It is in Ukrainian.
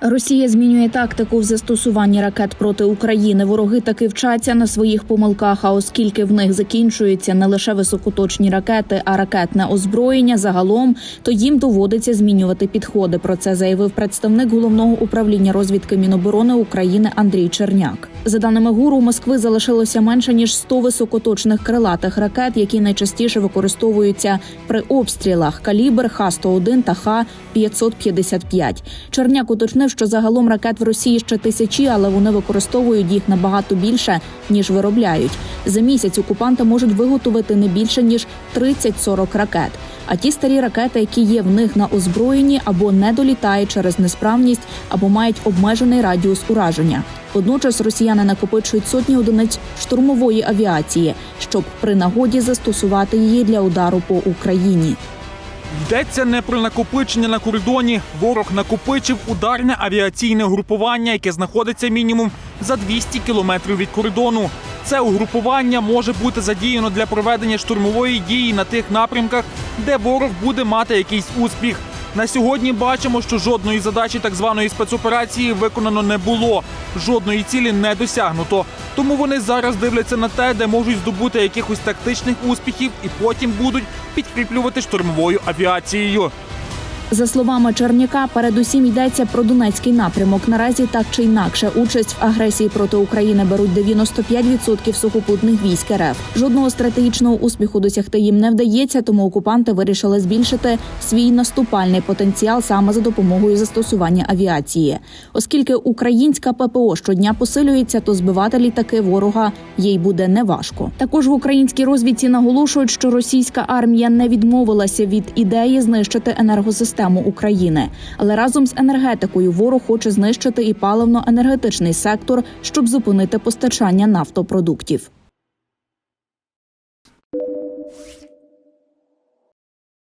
Росія змінює тактику в застосуванні ракет проти України. Вороги таки вчаться на своїх помилках. А оскільки в них закінчуються не лише високоточні ракети, а ракетне озброєння загалом, то їм доводиться змінювати підходи. Про це заявив представник головного управління розвідки Міноборони України Андрій Черняк. За даними ГУРу, Москви залишилося менше ніж 100 високоточних крилатих ракет, які найчастіше використовуються при обстрілах. Калібр Х-101 та Х-555. Черняк уточнив, що загалом ракет в Росії ще тисячі, але вони використовують їх набагато більше ніж виробляють. За місяць окупанти можуть виготовити не більше ніж 30-40 ракет. А ті старі ракети, які є в них на озброєнні, або не долітають через несправність, або мають обмежений радіус ураження. Водночас росіяни накопичують сотні одиниць штурмової авіації, щоб при нагоді застосувати її для удару по Україні. Йдеться не про накопичення на кордоні. Ворог накопичив ударне авіаційне групування, яке знаходиться мінімум за 200 кілометрів від кордону. Це угрупування може бути задіяно для проведення штурмової дії на тих напрямках, де ворог буде мати якийсь успіх. На сьогодні бачимо, що жодної задачі так званої спецоперації виконано не було. Жодної цілі не досягнуто. Тому вони зараз дивляться на те, де можуть здобути якихось тактичних успіхів, і потім будуть підкріплювати штурмовою авіацією. За словами Черняка, передусім йдеться про Донецький напрямок. Наразі так чи інакше участь в агресії проти України беруть 95% сухопутних військ РФ. Жодного стратегічного успіху досягти їм не вдається, тому окупанти вирішили збільшити свій наступальний потенціал саме за допомогою застосування авіації. Оскільки українська ППО щодня посилюється, то збивати літаки ворога їй буде неважко. Також в українській розвідці наголошують, що російська армія не відмовилася від ідеї знищити енергосистему України, але разом з енергетикою ворог хоче знищити і паливно-енергетичний сектор, щоб зупинити постачання нафтопродуктів.